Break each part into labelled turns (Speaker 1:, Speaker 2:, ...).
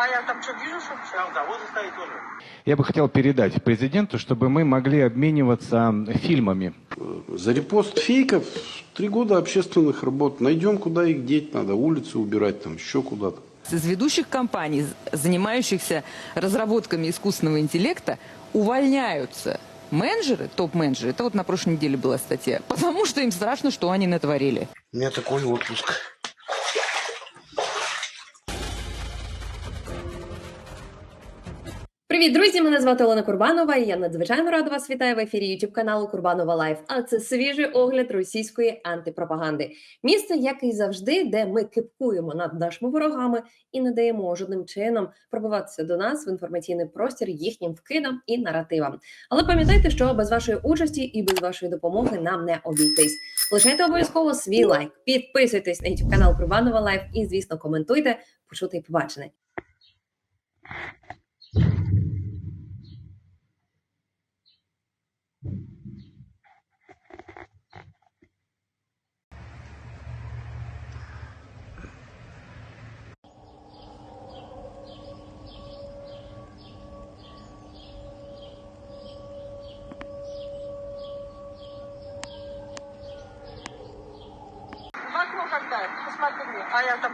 Speaker 1: А я там что вижу, что там заводы стоит тоже.
Speaker 2: Я бы хотел передать президенту, чтобы мы могли обмениваться фильмами.
Speaker 3: За репост фейков три года общественных работ. Найдем, куда их деть надо, улицы убирать, там еще куда-то.
Speaker 4: Из ведущих компаний, занимающихся разработками искусственного интеллекта, увольняются менеджеры, топ-менеджеры, это вот на прошлой неделе была статья, потому что им страшно, что они натворили.
Speaker 3: У меня такой отпуск.
Speaker 5: Привіт, друзі! Мене звати Олена Курбанова. і Я надзвичайно рада вас вітаю в ефірі YouTube каналу Курбанова Лайф. А це свіжий огляд російської антипропаганди. Місце, як і завжди, де ми кипкуємо над нашими ворогами і не даємо жодним чином пробиватися до нас в інформаційний простір їхнім вкидам і наративам. Але пам'ятайте, що без вашої участі і без вашої допомоги нам не обійтись. Лишайте обов'язково свій лайк, підписуйтесь на YouTube канал Курбанова Лайф і, звісно, коментуйте, почути і побачене.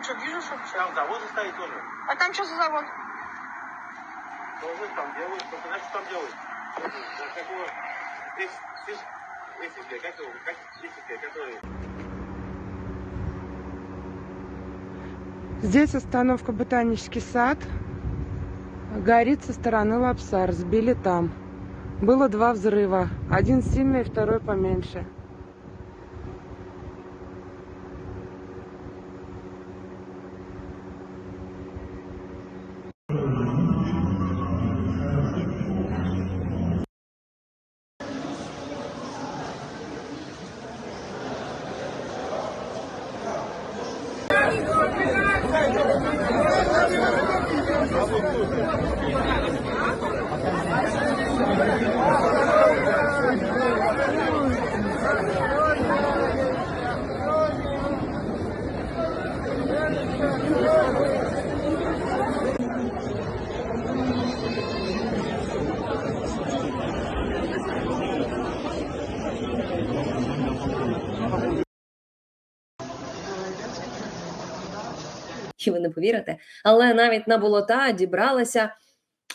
Speaker 1: Что вижу, что там заводы стоит тоже. А там что за завод? Тоже там делают. Только знаешь, что там делают? Здесь, здесь, здесь, как его, как, здесь, который...
Speaker 6: Здесь остановка Ботанический сад. Горит со стороны Лапса. Разбили там. Было два взрыва. Один сильный, второй поменьше.
Speaker 5: Ви не повірите, але навіть на болота дібралася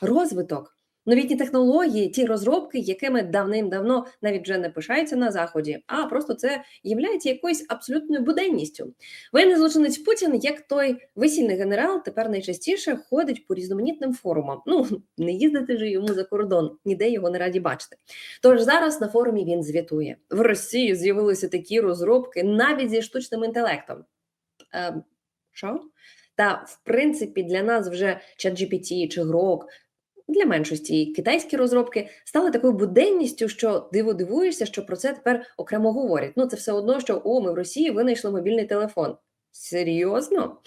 Speaker 5: розвиток. Новітні технології, ті розробки, якими давним-давно навіть вже не пишаються на заході, а просто це являється якоюсь абсолютною буденністю. Воєнний злочинець Путін, як той весільний генерал, тепер найчастіше ходить по різноманітним форумам. Ну не їздити ж йому за кордон, ніде його не раді бачити. Тож зараз на форумі він звітує в Росії. З'явилися такі розробки навіть зі штучним інтелектом. Е, що? Та в принципі для нас вже ChatGPT чи Grok, для меншості і китайські розробки стали такою буденністю, що диво дивуєшся, що про це тепер окремо говорять. Ну це все одно, що о, ми в Росії винайшли мобільний телефон. Серйозно?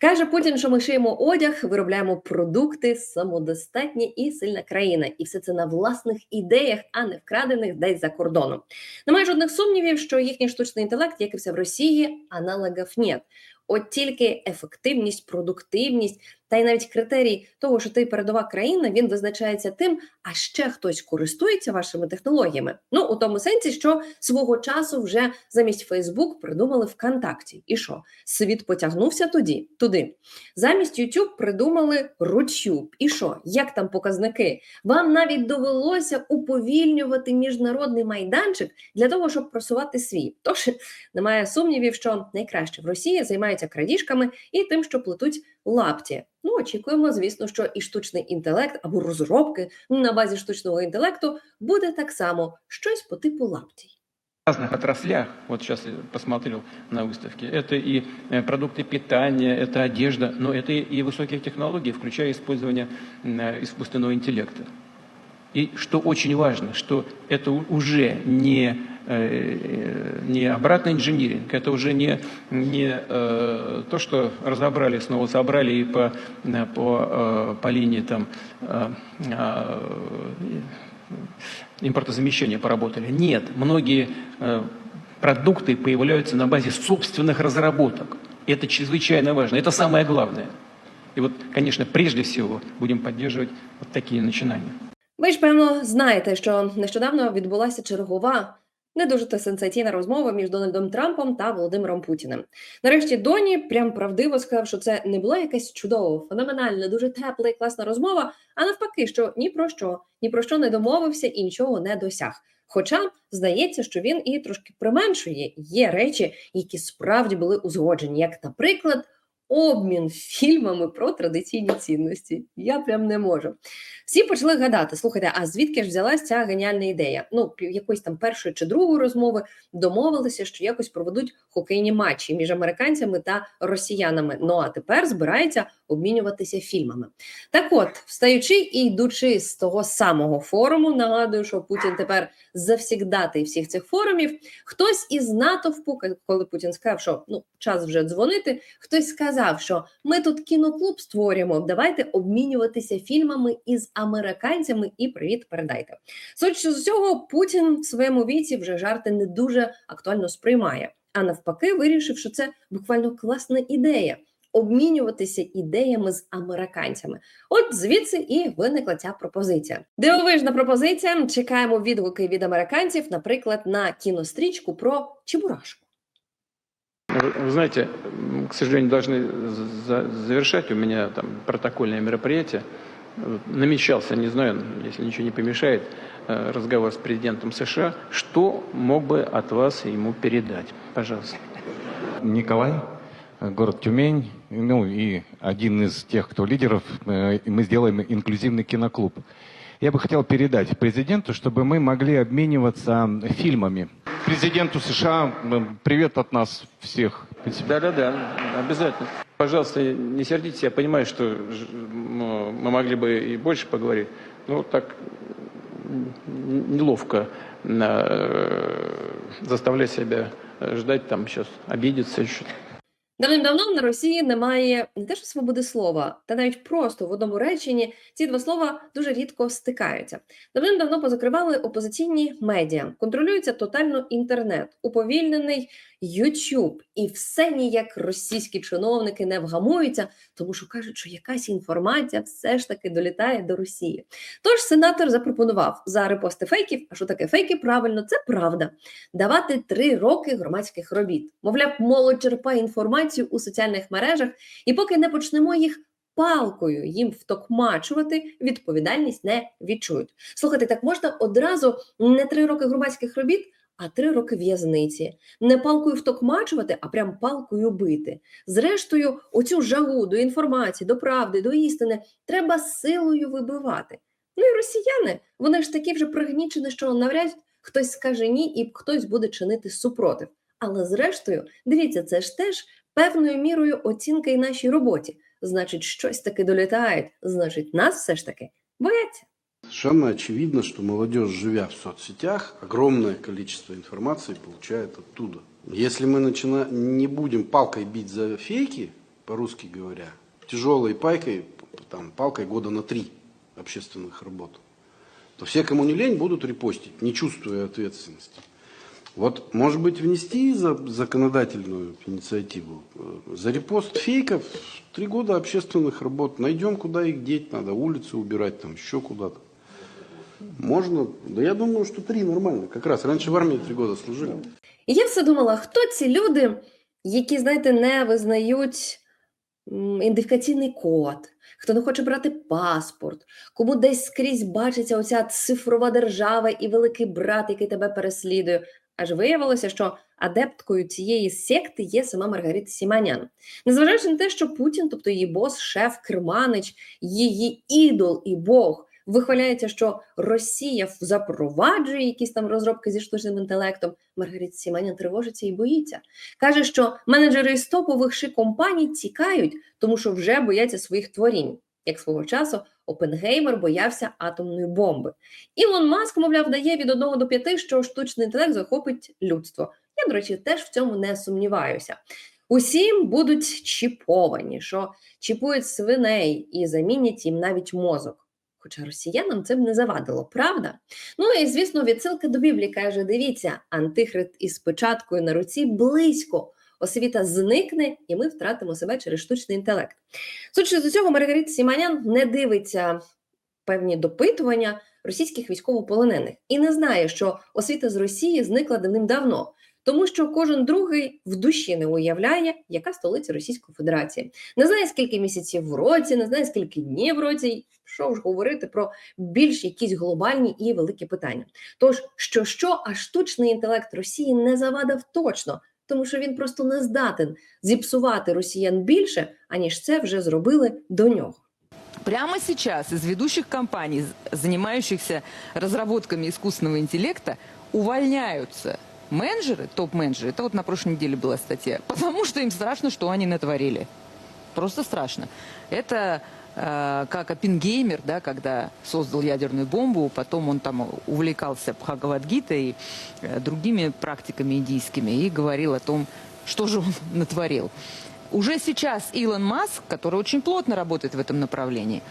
Speaker 5: Каже Путін, що ми шиємо одяг, виробляємо продукти, самодостатня і сильна країна, і все це на власних ідеях, а не вкрадених десь за кордоном. Немає жодних сумнівів, що їхній штучний інтелект, як і все в Росії, аналогів нет. От тільки ефективність, продуктивність та й навіть критерій того, що ти передова країна, він визначається тим, а ще хтось користується вашими технологіями. Ну у тому сенсі, що свого часу вже замість Фейсбук придумали ВКонтакті. І що? Світ потягнувся тоді, туди. Замість YouTube придумали Рутюб. І що? Як там показники? Вам навіть довелося уповільнювати міжнародний майданчик для того, щоб просувати свій. Тож немає сумнівів, що найкраще в Росії займаються крадіжками і тим, що плетуть лапті. Ну, очікуємо, звісно, що і штучний інтелект або розробки на базі штучного інтелекту буде так само щось по типу лаптій.
Speaker 7: В разных отраслях, вот сейчас я посмотрел на выставке, это и э, продукты питания, это одежда, но это и высокие технологии, включая использование м, э, искусственного интеллекта. И что очень важно, что это уже не, э, не обратный инжиниринг, это уже не, не э, то, что разобрали, снова собрали и по, э, по, по линии там, импортозамещения поработали. Нет, многие продукты появляются на базе собственных разработок. Это чрезвычайно важно, это самое главное. И вот, конечно, прежде всего будем поддерживать вот такие начинания.
Speaker 5: Ви ж певно знаєте, що нещодавно відбулася чергова не дуже та сенсаційна розмова між Дональдом Трампом та Володимиром Путіним. Нарешті Доні прям правдиво сказав, що це не була якась чудова, феноменальна, дуже тепла і класна розмова, а навпаки, що ні про що, ні про що не домовився і нічого не досяг. Хоча здається, що він і трошки применшує. Є речі, які справді були узгоджені, як, наприклад, обмін фільмами про традиційні цінності. Я прям не можу. Всі почали гадати: слухайте, а звідки ж взялась ця геніальна ідея? Ну, якоїсь там першої чи другої розмови домовилися, що якось проведуть хокейні матчі між американцями та росіянами. Ну а тепер збирається обмінюватися фільмами. Так от, встаючи і йдучи з того самого форуму, нагадую, що Путін тепер завсігдатий всіх цих форумів. Хтось із натовпу, коли Путін сказав, що ну час вже дзвонити, хтось сказав, що ми тут кіноклуб створюємо. Давайте обмінюватися фільмами із американцями і привіт передайте. Судячи з усього, Путін в своєму віці вже жарти не дуже актуально сприймає. А навпаки, вирішив, що це буквально класна ідея. Обмінюватися ідеями з американцями, от звідси і виникла ця пропозиція. Дивовижна пропозиція. Чекаємо відгуки від американців, наприклад, на кінострічку про Чебурашку.
Speaker 7: Вы, знаете, к сожалению, должны за- завершать. У меня там протокольное мероприятие. Намечался, не знаю, если ничего не помешает, э, разговор с президентом США. Что мог бы от вас ему передать? Пожалуйста.
Speaker 2: Николай, город Тюмень, ну и один из тех, кто лидеров, э, мы сделаем инклюзивный киноклуб. Я бы хотел передать президенту, чтобы мы могли обмениваться фильмами. Президенту США э, привет от нас всех.
Speaker 7: Да-да-да, обязательно. Пожалуйста, не сердитесь, я понимаю, что ж- м, мы могли бы и больше поговорить, но вот так м, неловко э, заставлять себя э, ждать, там сейчас обидеться еще.
Speaker 5: Давним-давно на Росії немає не те, що свободи слова, та навіть просто в одному реченні ці два слова дуже рідко стикаються. Давним-давно позакривали опозиційні медіа, контролюється тотально інтернет, уповільнений YouTube, і все ніяк російські чиновники не вгамуються, тому що кажуть, що якась інформація все ж таки долітає до Росії. Тож сенатор запропонував за репости фейків. А що таке фейки? Правильно, це правда. Давати три роки громадських робіт. Мовляв, молодь черпає інформацію у соціальних мережах, і поки не почнемо їх палкою їм втокмачувати, відповідальність не відчують. Слухайте, так можна одразу не три роки громадських робіт, а три роки в'язниці. Не палкою втокмачувати, а прям палкою бити. Зрештою, оцю жагу до інформації, до правди, до істини треба силою вибивати. Ну і росіяни, вони ж такі вже пригнічені, що навряд хтось скаже ні, і хтось буде чинити супротив. Але зрештою, дивіться, це ж теж певною мірою оцінка і нашій роботі. Значить, щось таки долітає, значить, нас все ж таки бояться.
Speaker 3: Совершенно очевидно, что молодежь, живя в соцсетях, огромное количество информации получает оттуда. Если мы начина... не будем палкой бить за фейки, по-русски говоря, тяжелой пайкой, там, палкой года на три общественных работ, то все, кому не лень, будут репостить, не чувствуя ответственности. Вот, может быть, внести за законодательную инициативу э, за репост фейков три года общественных работ. Найдем, куда их деть надо, улицы убирать, там еще куда-то. Можно, да я думаю, что три нормально. Как раз раньше в армии три года служили.
Speaker 5: І я все думала, хто ці люди, які, знаєте, не визнають м, ідентифікаційний код, хто не хоче брати паспорт, кому десь скрізь бачиться оця цифрова держава і великий брат, який тебе переслідує. Аж виявилося, що адепткою цієї секти є сама Маргарита Сіманян. Незважаючи на те, що Путін, тобто її бос, шеф, керманич, її ідол і Бог, вихваляється, що Росія запроваджує якісь там розробки зі штучним інтелектом. Маргарита Сіманян тривожиться і боїться. Каже, що менеджери із топових ши компаній тікають, тому що вже бояться своїх творінь. Як свого часу Опенгеймер боявся атомної бомби. Ілон Маск, мовляв, дає від 1 до 5, що штучний інтелект захопить людство. Я, до речі, теж в цьому не сумніваюся. Усі будуть чіповані, що чіпують свиней і замінять їм навіть мозок. Хоча росіянам це б не завадило, правда? Ну і звісно, відсилка до Біблії каже: дивіться, антихрист із печаткою на руці близько. освіта зникне, і ми втратимо себе через штучний інтелект. Судячи з усього, Маргарита Сіманян не дивиться певні допитування російських військовополонених і не знає, що освіта з Росії зникла давним-давно. Тому що кожен другий в душі не уявляє, яка столиця Російської Федерації. Не знає, скільки місяців в році, не знає, скільки днів в році. Що ж говорити про більш якісь глобальні і великі питання. Тож, що що, а штучний інтелект Росії не завадив точно, тому що він просто не здатен зіпсувати росіян більше, аніж це вже зробили до нього.
Speaker 4: Прямо сейчас из ведущих компаний, занимающихся разработками искусственного интеллекта, увольняются менеджеры, топ-менеджеры. Это вот на прошлой неделе была статья. Потому что им страшно, что они натворили. Просто страшно. Это э, как Оппенгеймер, да, когда создал ядерную бомбу, потом он там увлекался Бхагавадгитой и э, другими практиками индийскими и говорил о том, что же он натворил. Уже сейчас Илон Маск, который очень плотно работает в этом направлении,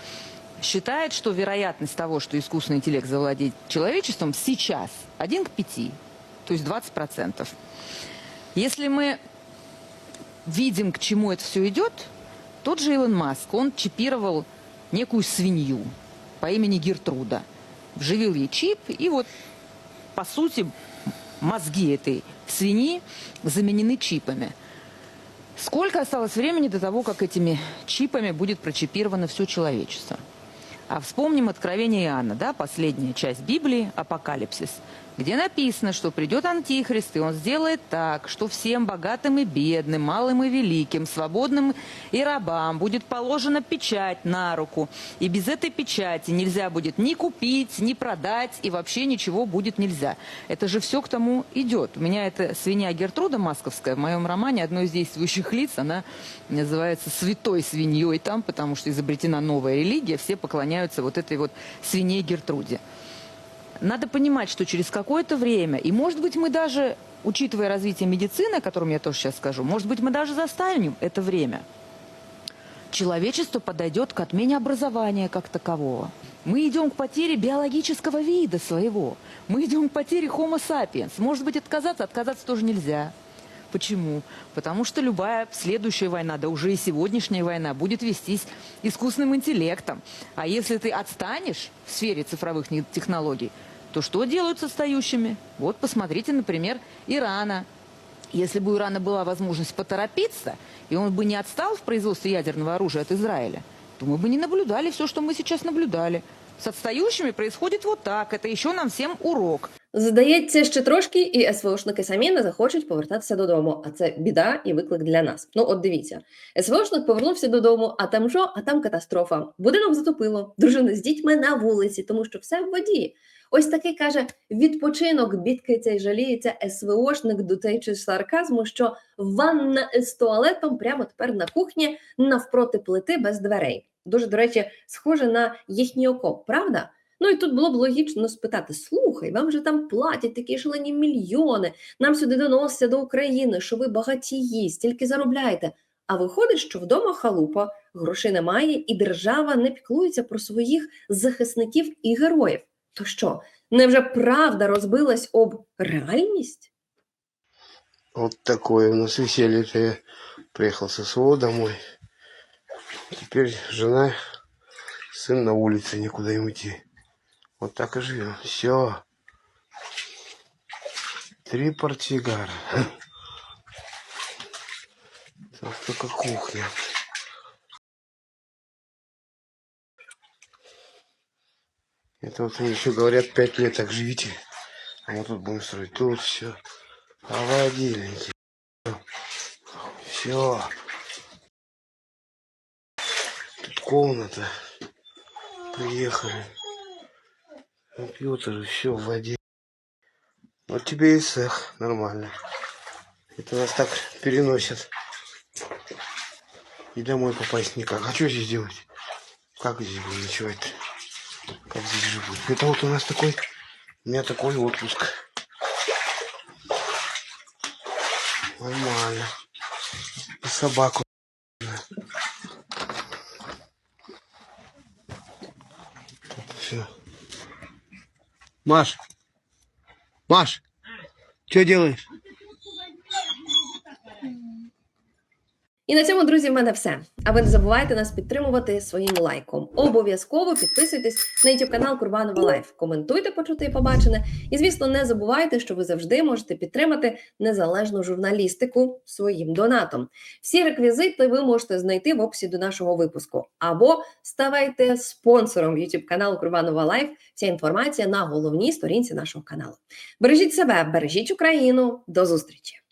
Speaker 4: считает, что вероятность того, что искусственный интеллект завладеет человечеством, сейчас 1 к 5, то есть 20%. Если мы видим, к чему это все идет, тот же Илон Маск, он чипировал некую свинью по имени Гертруда, вживил ей чип, и вот, по сути, мозги этой свиньи заменены чипами. Сколько осталось времени до того, как этими чипами будет прочипировано все человечество? А вспомним Откровение Иоанна, да, последняя часть Библии, Апокалипсис, где написано, что придет Антихрист, и он сделает так, что всем богатым и бедным, малым и великим, свободным и рабам будет положена печать на руку. И без этой печати нельзя будет ни купить, ни продать, и вообще ничего будет нельзя. Это же все к тому идет. У меня это свинья Гертруда Масковская в моем романе, одно из действующих лиц, она называется святой свиньей там, потому что изобретена новая религия, все поклоняются вот этой вот свинье Гертруде. Надо понимать, что через какое-то время, и может быть мы даже, учитывая развитие медицины, о котором я тоже сейчас скажу, может быть мы даже заставим это время, человечество подойдет к отмене образования как такового. Мы идем к потере биологического вида своего. Мы идем к потере Homo sapiens. Может быть, отказаться? Отказаться тоже нельзя. Почему? Потому что любая следующая война, да уже и сегодняшняя война, будет вестись искусственным интеллектом. А если ты отстанешь в сфере цифровых технологий, то что делают с отстающими? Вот посмотрите, например, Ирана. Если бы у Ирана была возможность поторопиться, и он бы не отстал в производстве ядерного оружия от Израиля, то мы бы не наблюдали все, что мы сейчас наблюдали. С отстающими происходит вот так. Это еще нам всем урок.
Speaker 5: Здається, ще трошки, і СВОшники самі не захочуть повертатися додому. А це біда і виклик для нас. Ну, от дивіться, СВОшник повернувся додому, а там що? А там катастрофа. Будинок затопило, дружина з дітьми на вулиці, тому що все в воді. Ось такий каже відпочинок, бідкається і жаліється СВОшник, дотаючи сарказму, що ванна з туалетом прямо тепер на кухні навпроти плити без дверей. Дуже, до речі, схоже на їхній окоп, правда? Ну і тут було б логічно спитати: слухай, вам же там платять такі шалені мільйони, нам сюди доносяться до України, що ви багатії, стільки заробляєте. А виходить, що вдома халупа, грошей немає, і держава не піклується про своїх захисників і героїв. То що, невже правда розбилась об реальність?
Speaker 8: Вот такое у нас веселье. Я приехал со СВО домой. Теперь жена, сын на улице, некуда им идти. Вот так и живем. Все. Три портсигара. Там только кухня. Это вот они еще говорят, пять лет так живите. А мы тут будем строить. Тут все. Холодильники. Все. Тут комната. Приехали. Компьютеры, все в воде. Вот тебе и цех. Нормально. Это нас так переносят. И домой попасть никак. А что здесь делать? Как здесь будем ночевать? Как здесь живут? Это вот у нас такой... У меня такой отпуск. Нормально. И собаку. Все. Маш. Маш. Что делаешь?
Speaker 5: І на цьому, друзі, в мене все. А ви не забувайте нас підтримувати своїм лайком. Обов'язково підписуйтесь на YouTube канал Курбанова Лайф. Коментуйте, почути і побачене. І звісно, не забувайте, що ви завжди можете підтримати незалежну журналістику своїм донатом. Всі реквізити ви можете знайти в описі до нашого випуску. Або ставайте спонсором YouTube каналу Курбанова Лайф. Вся інформація на головній сторінці нашого каналу. Бережіть себе, бережіть Україну. До зустрічі!